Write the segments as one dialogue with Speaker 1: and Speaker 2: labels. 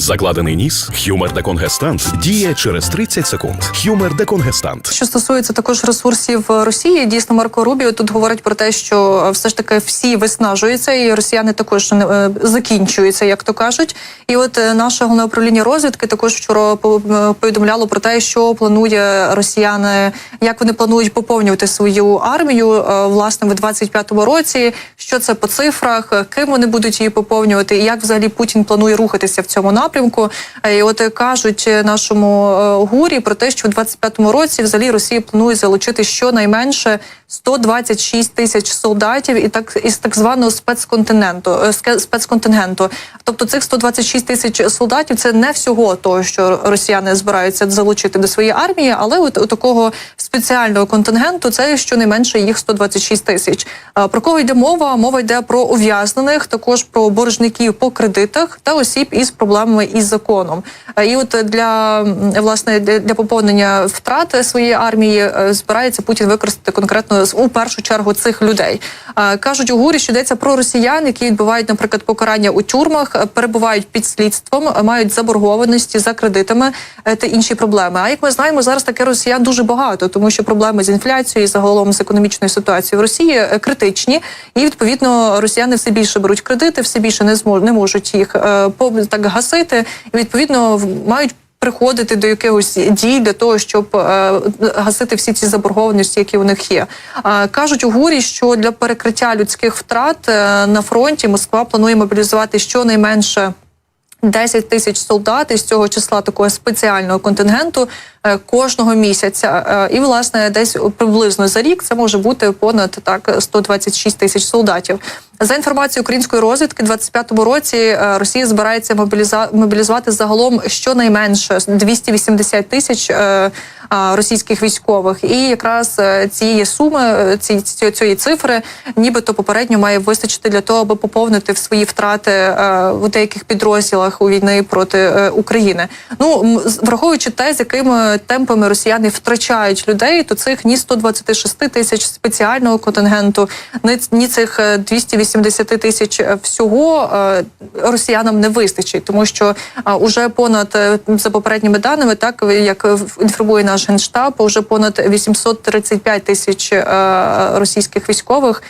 Speaker 1: Закладений ніс, хюмер деконгестант діє через 30 секунд. Хюмер деконгестант.
Speaker 2: Що стосується також ресурсів Росії, дійсно Марко Рубіо тут говорить про те, що е, все ж таки всі виснажуються, і росіяни також е, закінчуються, як то кажуть. І от е, наше головне управління розвідки також вчора по- е, повідомляло про те, що планує росіяни, як вони планують поповнювати свою армію е, власне в 25-му році. Що це по цифрах, е, ким вони будуть її поповнювати, і як взагалі Путін планує рухатися в цьому напрямку. Е, І от е, кажуть е, нашому гурі про те, що в 25-му році взагалі Росія планує залучити щонайменше 126 тисяч солдатів і так із так званого спецконтиненту спецконтингенту. Тобто цих 126 тисяч солдатів це не всього того, що росіяни збираються залучити до своєї армії, але от у такого спеціального контингенту це щонайменше їх 126 тисяч. Про кого йде мова? Мова йде про ув'язнених, також про боржників по кредитах та осіб із проблемами із законом. Е, І от для власне для поповнення втрат своєї армії е, збирається Путін використати конкретно у першу чергу цих людей. Е, Кажуть у гурі, що йдеться про росіян, які відбувають, наприклад, покарання у тюрмах, перебувають під слідством, мають заборгованості за кредитами та інші проблеми. А як ми знаємо, зараз таке росіян дуже багато, тому що проблеми з інфляцією і загалом з економічною ситуацією в Росії критичні, і відповідно росіяни все більше беруть кредити, все більше не зможуть не можуть їх так гасити, і відповідно мають. Приходити до якихось дій для того, щоб е, гасити всі ці заборгованості, які у них є. Е, кажуть у гурі, що для перекриття людських втрат е, на фронті Москва планує мобілізувати щонайменше 10 тисяч солдат із цього числа такого спеціального контингенту кожного місяця. Е, І власне десь приблизно за рік це може бути понад так 126 тисяч солдатів. За інформацією української розвідки, в 25-му році е, Росія збирається мобілізувати загалом щонайменше 280 тисяч е, російських військових. І якраз е, цієї суми, е, ці, ці- цієї цифри, нібито попередньо має вистачити для того, аби поповнити свої втрати е, в деяких підрозділах у війни проти е, України. Ну враховуючи те, з якими темпами росіяни втрачають людей, то цих ні 126 тисяч спеціального контингенту, ні, цих е, 280 тисяч е, всього е, росіянам не вистачить, тому що уже понад е, за попередніми даними, так як е, інформує наш генштаб, уже понад 835 тисяч е, російських військових.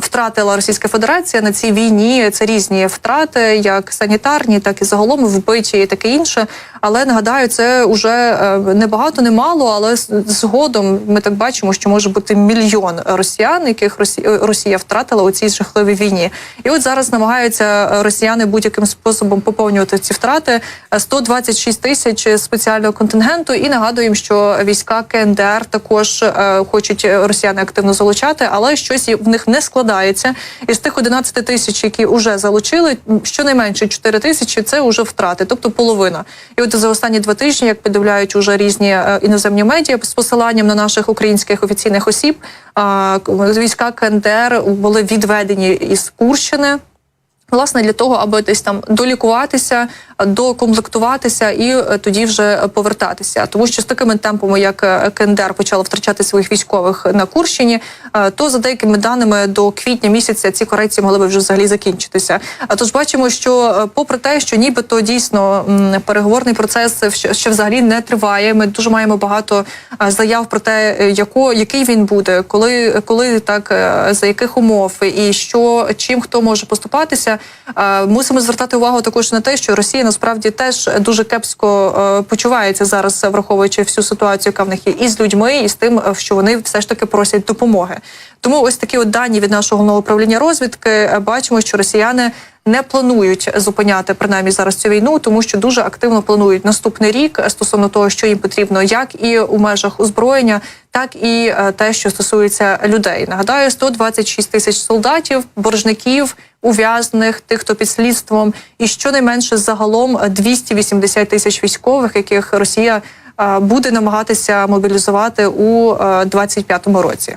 Speaker 2: Втратила Російська Федерація на цій війні. Це різні втрати, як санітарні, так і загалом вбиті, і таке інше. Але нагадаю, це вже е, не багато, не мало, але згодом ми так бачимо, що може бути мільйон росіян, яких е, Росія втратила у цій жахливій війні. І от зараз намагаються росіяни будь-яким способом поповнювати ці втрати. Е, 126 тисяч спеціального контингенту. І нагадуємо, що війська КНДР також е, хочуть росіяни активно залучати, але щось в них не складається. Із тих 11 тисяч, які вже залучили, щонайменше 4 тисячі це вже втрати, тобто половина. І от за останні два тижні, як повідомляють уже різні е, іноземні медіа з посиланням на наших українських офіційних осіб, війська КНДР були відведені із Курщини. Власне, для того, аби десь там долікуватися, докомплектуватися і е, тоді вже повертатися. Тому що з такими темпами, як е, КНДР почала втрачати своїх військових на Курщині, е, то за деякими даними до квітня місяця ці корекції могли би вже взагалі закінчитися. А тож бачимо, що попри те, що нібито дійсно переговорний процес ще, взагалі не триває. Ми дуже маємо багато заяв про те, яко який він буде, коли коли так за яких умов і що чим хто може поступатися. Е, Мусимо звертати увагу також на те, що Росія насправді теж дуже кепсько е, почувається зараз, враховуючи всю ситуацію, яка в них є, і з людьми, і з тим, е, що вони все ж таки просять допомоги. Тому ось такі от дані від нашого головного управління розвідки бачимо, що росіяни. Не планують зупиняти принаймні зараз цю війну, тому що дуже активно планують наступний рік е, стосовно того, що їм потрібно, як і у межах озброєння, так і е, те, що стосується людей. Нагадаю, 126 тисяч солдатів, боржників, ув'язнених, тих, хто під слідством, і щонайменше загалом 280 тисяч військових, яких Росія е, буде намагатися мобілізувати у е, 25-му році.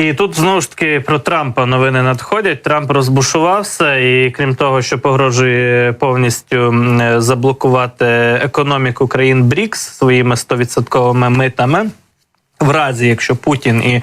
Speaker 3: І тут знову ж таки про Трампа новини надходять. Трамп розбушувався, і крім того, що погрожує повністю заблокувати економіку країн БРІКС своїми 100% митами, в разі якщо Путін і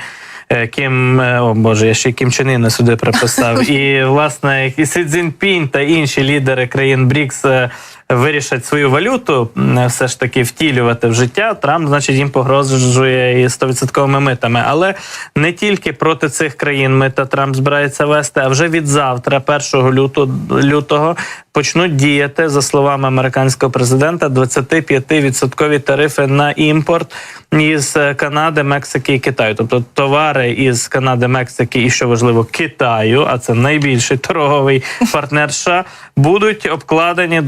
Speaker 3: е, Кім, е, о Боже, я ще Кім Чен Іна сюди приписав. І власне і Сі Цзіньпінь та інші лідери країн БРІКС е, вирішать свою валюту все ж таки втілювати в життя, Трамп, значить, їм погрожує і 100% митами. Але не тільки проти цих країн мита Трамп збирається вести, а вже від завтра, 1 лютого, лютого, почнуть діяти, за словами американського президента, 25% тарифи на імпорт із Канади, Мексики і Китаю. Тобто товари із Канади, Мексики і що важливо Китаю, а це найбільший торговий партнер США, будуть обкладені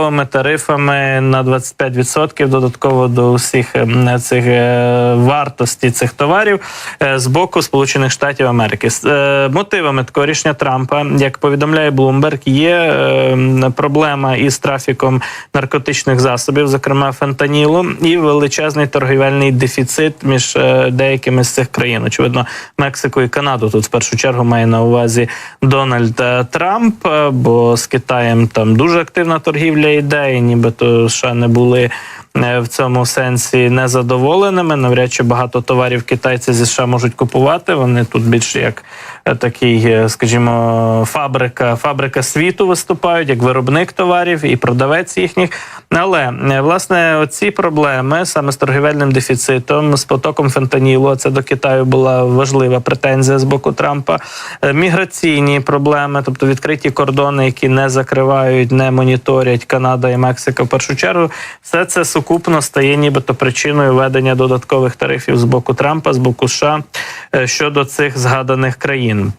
Speaker 3: додатковими тарифами на 25% додатково до всіх ем, цих е, вартості цих товарів е, з боку Сполучених Штатів Америки. Е, мотивами такого рішення Трампа, як повідомляє Bloomberg, є е, проблема із трафіком наркотичних засобів, зокрема фентанілу, і величезний торгівельний дефіцит між е, деякими з цих країн. Очевидно, Мексику і Канаду тут в першу чергу має на увазі Дональд е, Трамп, е, бо з Китаєм там дуже активна торгівля йде, і нібито ще не були. Е, В цьому сенсі незадоволеними. Навряд чи багато товарів китайці зі США можуть купувати. Вони тут більше як е, такий, е, скажімо, фабрика, фабрика світу виступають, як виробник товарів і продавець їхніх. Але власне оці проблеми саме з торгівельним дефіцитом, з потоком фентанілу, а це до Китаю була важлива претензія з боку Трампа. Міграційні проблеми, тобто відкриті кордони, які не закривають, не моніторять Канада і Мексика. В першу чергу, все це сукупно стає нібито причиною введення додаткових тарифів з боку Трампа, з боку США е, щодо цих згаданих країн.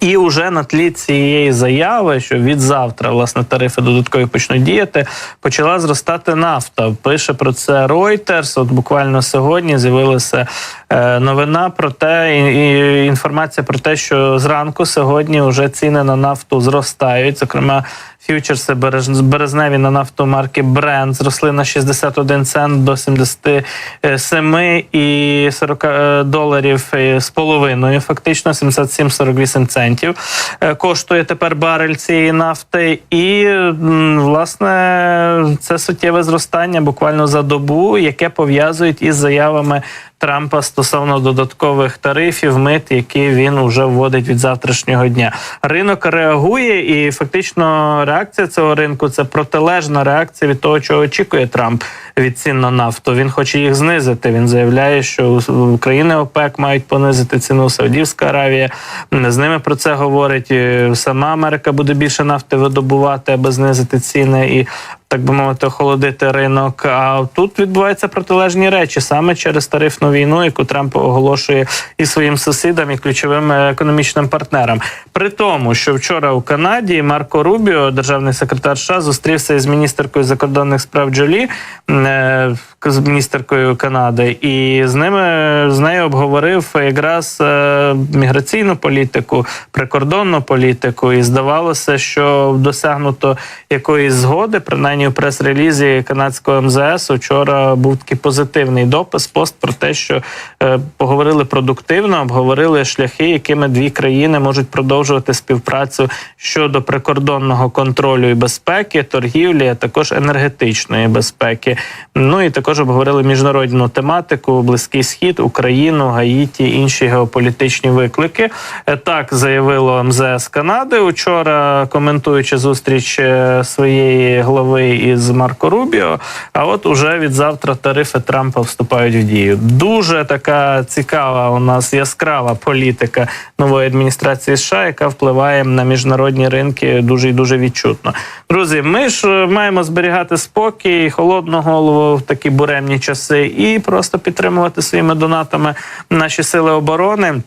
Speaker 3: І уже на тлі цієї заяви, що від завтра власне тарифи додаткові почнуть діяти, почала зростати нафта. Пише про це Reuters. От буквально сьогодні з'явилася е, новина про те, і, і інформація про те, що зранку сьогодні вже ціни на нафту зростають. Зокрема, фьючерси березневі на нафту марки Brent зросли на 61 цент до 77 і 40 е, доларів е, з половиною. Фактично 77-48 центів е, коштує тепер барель цієї нафти. І власне це суттєве зростання буквально за добу, яке пов'язують із заявами. Трампа стосовно додаткових тарифів, мит, які він вже вводить від завтрашнього дня. Ринок реагує, і фактично реакція цього ринку це протилежна реакція від того, чого очікує Трамп від цін на нафту. Він хоче їх знизити. Він заявляє, що країни ОПЕК мають понизити ціну. Саудівська Аравія з ними про це говорить. Сама Америка буде більше нафти видобувати, аби знизити ціни і. Так би мовити, охолодити ринок. А тут відбуваються протилежні речі саме через тарифну війну, яку Трамп оголошує і своїм сусідам, і ключовим е, економічним партнерам. При тому, що вчора у Канаді Марко Рубіо, державний секретар США, зустрівся із міністеркою закордонних справ Джолі, е, з міністеркою Канади, і з ними з нею обговорив якраз е, міграційну політику, прикордонну політику. І здавалося, що досягнуто якоїсь згоди, принаймні у прес-релізі канадського МЗС вчора був такий позитивний допис, пост про те, що е, поговорили продуктивно, обговорили шляхи, якими дві країни можуть продовжувати співпрацю щодо прикордонного контролю і безпеки, торгівлі, а також енергетичної безпеки. Ну і також обговорили міжнародну тематику, близький схід, Україну, Гаїті, інші геополітичні виклики. Е, Так заявило МЗС Канади учора, коментуючи зустріч е, своєї глави із Марко Рубіо. А от уже від завтра тарифи Трампа вступають в дію. Дуже така цікава у нас яскрава політика нової адміністрації США, яка впливає на міжнародні ринки дуже і дуже відчутно. Друзі, ми ж е, маємо зберігати спокій, холодну голову в такі буремні часи, і просто підтримувати своїми донатами наші сили оборони.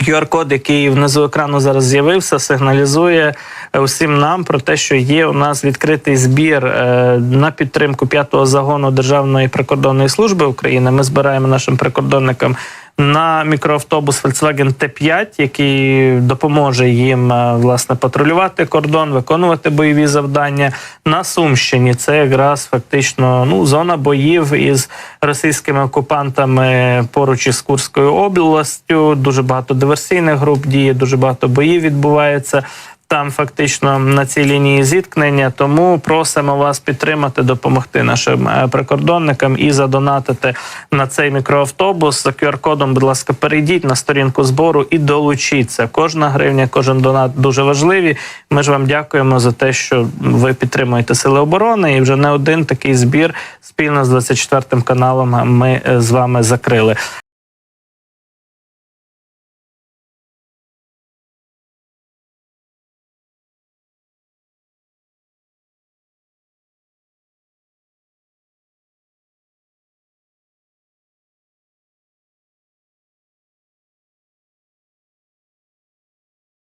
Speaker 3: QR-код, який внизу екрану зараз з'явився, сигналізує е, усім нам про те, що є у нас відкритий збір е, на підтримку п'ятого загону Державної прикордонної служби України. Ми збираємо нашим прикордонникам на мікроавтобус Volkswagen T5, який допоможе їм е, власне патрулювати кордон, виконувати бойові завдання на Сумщині. Це якраз фактично ну зона боїв із російськими окупантами поруч із Курською областю. Дуже багато диверсійних груп діє, дуже багато боїв відбувається. Там фактично на цій лінії зіткнення. Тому просимо вас підтримати, допомогти нашим е, прикордонникам і задонатити на цей мікроавтобус. За QR-кодом, будь ласка, перейдіть на сторінку збору і долучіться. Кожна гривня, кожен донат дуже важливі. Ми ж вам дякуємо за те, що ви підтримуєте сили оборони. І вже не один такий збір спільно з 24 каналом ми е, з вами закрили.